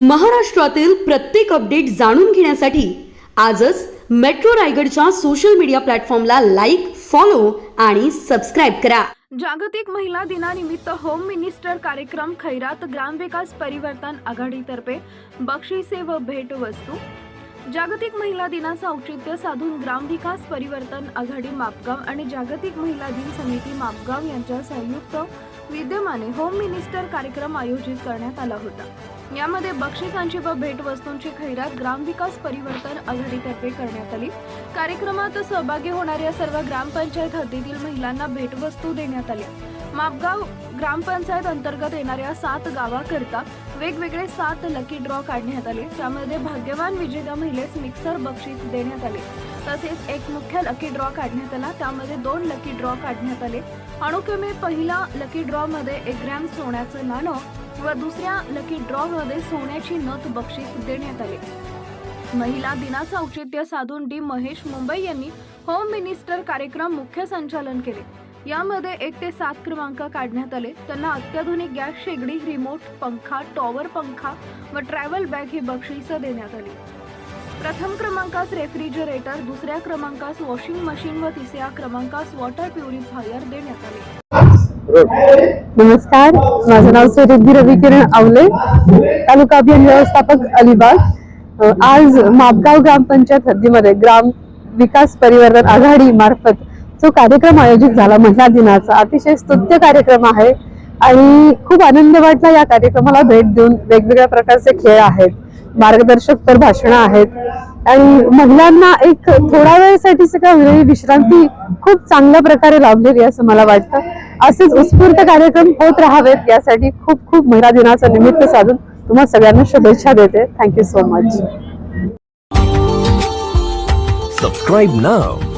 महाराष्ट्रातील प्रत्येक अपडेट जाणून घेण्यासाठी आजच मेट्रो रायगडच्या सोशल मीडिया प्लॅटफॉर्मला लाईक फॉलो आणि सबस्क्राईब करा. जागतिक महिला दिनानिमित्त होम मिनिस्टर कार्यक्रम खैरात ग्रामविकास परिवर्तन आघाडीतर्फे बक्षिसे व भेटवस्तू. जागतिक महिला दिनाचं औचित्य साधून ग्रामविकास परिवर्तन आघाडी मापगाव आणि जागतिक महिला दिन समिती मापगाव यांच्या संयुक्त विद्यमाने होम मिनिस्टर कार्यक्रम आयोजित करण्यात आला होता. यामध्ये बक्षिसांची व भेटवस्तूंची खैरात ग्रामविकास परिवर्तन आघाडीतर्फे करण्यात आली. कार्यक्रमात सहभागी होणाऱ्या सर्व ग्रामपंचायत हद्दीतील महिलांना भेटवस्तू देण्यात आल्या. मापगाव ग्रामपंचायत अंतर्गत येणाऱ्या सात गावाकरता वेगवेगळे सात लकी ड्रॉ काढण्यात आले. त्यामध्ये भाग्यवान विजेत्या महिलेस मिक्सर बक्षीस देण्यात आले. तसेच एक मुख्य लकी ड्रॉ काढण्यात आला. त्यामध्ये दोन लकी ड्रॉ काढण्यात आले. अनुक्रमे पहिला लकी ड्रॉ मध्ये एक ग्रॅम सोन्याचं नाणं व दुसऱ्या लकी ड्रॉ मध्ये सोन्याची नथ बक्षीस देण्यात आले. महिला दिनाचं औचित्य साधून डी महेश मुंबई यांनी होम मिनिस्टर कार्यक्रम मुख्य संचालन केले. यामध्ये एक ते सात क्रमांक काढण्यात आले. त्यांना अत्याधुनिक गॅस शेगडी रिमोट पंखा टॉवर पंखा व ट्रॅव्हल बॅग ही बक्षिसं देण्यात आली. प्रथम क्रमांकास रेफ्रिजरेटर दुसऱ्या क्रमांकास वॉशिंग मशीन व तिसऱ्या क्रमांकास वॉटर प्युरिफायर देण्यात आले. नमस्कार माझं नाव सौरभी रविकिरण अवले आवले तालुका अभियान व्यवस्थापक अलिबाग. आज मापगाव ग्रामपंचायत हद्दीमध्ये ग्राम विकास परिवर्तन आघाडी मार्फत जो कार्यक्रम आयोजित झाला महिला दिनाचा अतिशय स्तुत्य कार्यक्रम आहे आणि खूप आनंद वाटला या कार्यक्रमाला भेट देऊन. वेगवेगळ्या प्रकारचे खेळ आहेत मार्गदर्शक तर भाषणं आहेत आणि महिलांना एक थोडा वेळेसाठी का वेळी विश्रांती खूप चांगल्या प्रकारे लाभलेली असं मला वाटतं. असेच उत्स्फूर्त कार्यक्रम होत राहावेत यासाठी खूप खूप महिला दिनाचं निमित्त साधून तुम्हाला सगळ्यांना शुभेच्छा देते. Thank you so much subscribe now.